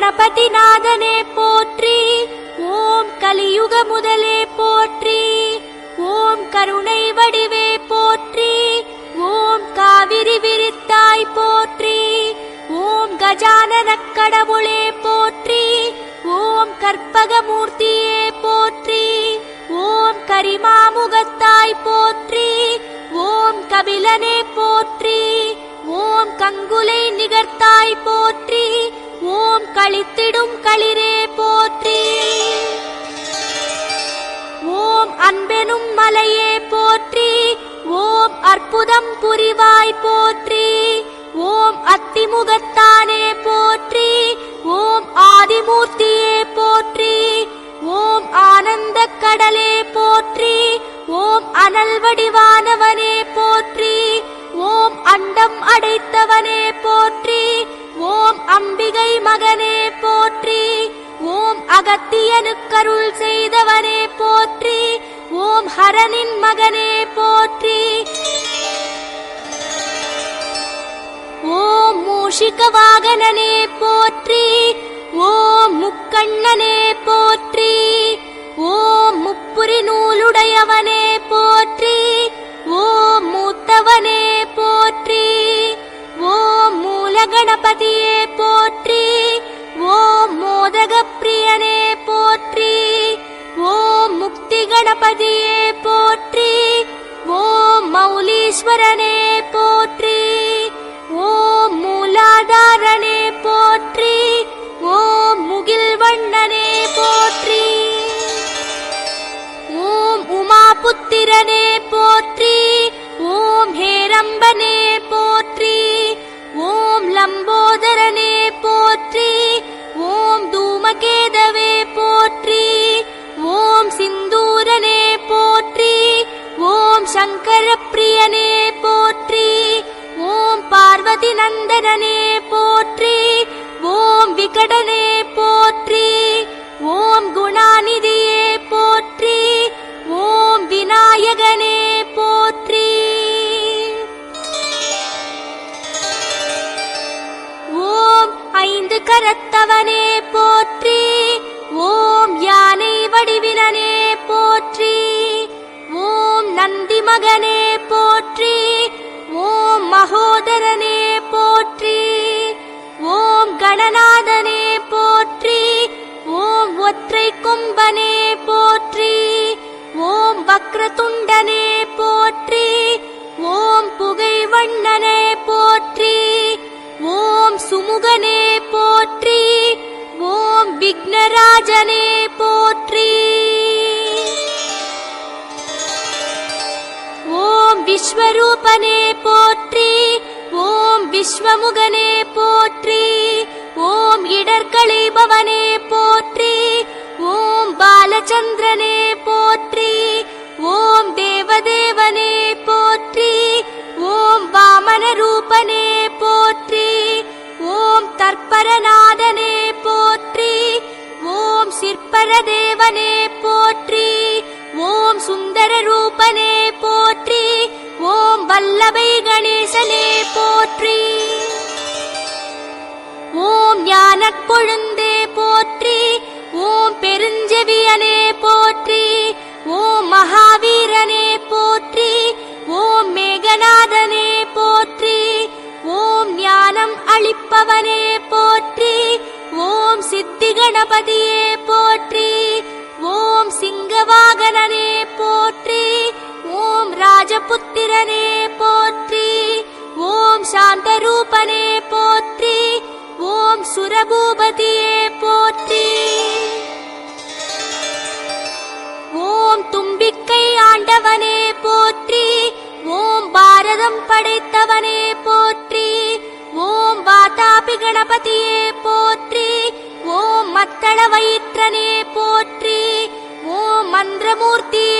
கணபதி நாதனே போற்றி. ஓம் கலியுக முதலே போற்றி. ஓம் கருணை வடிவே போற்றி. ஓம் காவிரி விரித்தாய் போற்றி. ஓம் கஜானன கடவுளே போற்றி. ஓம் கற்பகமூர்த்தி களித்திடும் களிரே போற்றி. ஓம் அன்பெனும் மலையே போற்றி. ஓம் அற்புதம் புரிவாய் போற்றி. ஓம் அத்திமுகத்தானே போற்றி. ஓம் ஆதிமூர்த்தியே போற்றி. ஓம் ஆனந்த கடலே போற்றி. ஓம் அனல் வடிவானவனே போற்றி. ஓம் அண்டம் அடைத்தவனே போற்றி. ஓம் அம்பிகை மகனே அகத்தியனுக்கருள் செய்தவனே போற்றி ஓம் ஹரனின் மகனே போற்றி. ஓம் மூஷிக வாகனனே போற்றி ஓம் முக்கண்ணனே राणे கரத்தவனே போற்றி ஓம் யானை வடிவினனே போற்றி ஓம் நந்தி மகனே போற்றி ஓம் மகோதரனே போற்றி ஓம் கணநாதனே போற்றி ஓம் ஒற்றை கும்பனே போற்றி ஓம் வக்ரதுண்டனே போற்றி ஓம் புகை வண்ணனே போற்றி ஓம் சுமுகனே விக்னராஜனே போற்றி. ஓம் விஸ்வரூபனே போற்றி ஓம் விஸ்வமுகனே போற்றி ஓம் இடர்களைபவனே போற்றி ஓம் பாலச்சந்திரனே போற்றி ஓம் தேவதேவனே போற்றி ஓம் வாமன ரூபனே சிற்பரதேவனே போற்றி. ஓம் சுந்தர ரூபனே போற்றி. ஓம் வல்லபை கணேசனே போற்றி. ஓம் ஞான கொழுந்தே போற்றி. ஓம் பெருஞ்செவியனே போற்றி. ஓம் மகாவீரனே போற்றி. ஓம் மேகநாதனே போற்றி. ஓம் ஞானம் அளிப்பவனே போற்றி. ஓம் சித்தி கணபதி சாந்தரூபனே போற்றி ஓம் சுரபூபதியே போற்றி ஓம் தும்பிக்கை ஆண்டவனே போற்றி ஓம் பாரதம் படைத்தவனே போற்றி ஓம் வாதாபி கணபதியே போற்றி ஓம் மத்தள வயிற்றனே போற்றி ஓம் மந்திரமூர்த்தியே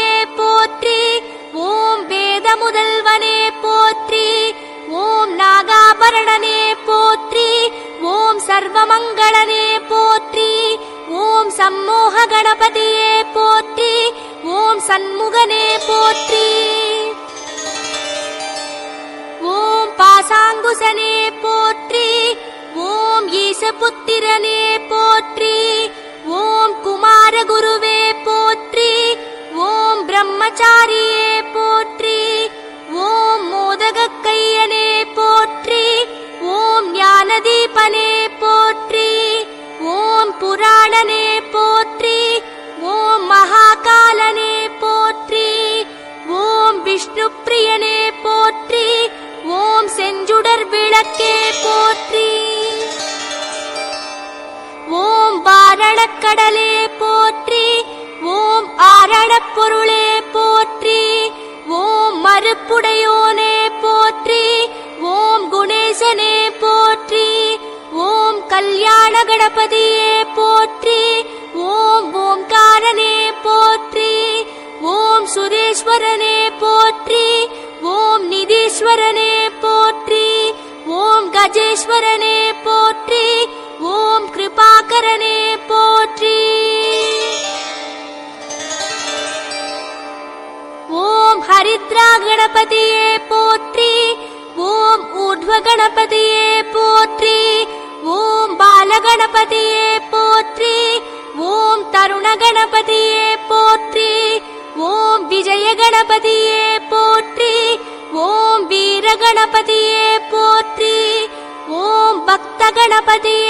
நாகாபரணனே போற்றி. ஓம் சர்வமங்களனே போற்றி. ஓம் சம்மோக கணபதியே போற்றி. ஓம் சண்முகனே போற்றி. ஓம் பாசாங்குசனே போற்றி. ஓம் ஈசபுத்திரனே போ விளக்கே போற்றி. ஓம் வாரணக்கடலே போற்றி. ஓம் ஆரணப் பொருளே போற்றி. ஓம் மறுப்புடையோனே போற்றி. ஓம் குணேசனே போற்றி. ஓம் கல்யாண கணபதியே போற்றி. ஓம் ஓம்காரனே போற்றி. ஓம் சுரேஸ்வரனே போற்றி. ஓம் நிதீஸ்வரனே ராஜேஸ்வரனே போற்றி ஓம் கிருபாகரனே போற்றி. ஓம் ஹரித்ரா கணபதியே போற்றி ஓம் ஊர்ಧ್ವ கணபதியே போற்றி ஓம் பாலகணபதியே போற்றி ஓம் தருண கணபதி पदे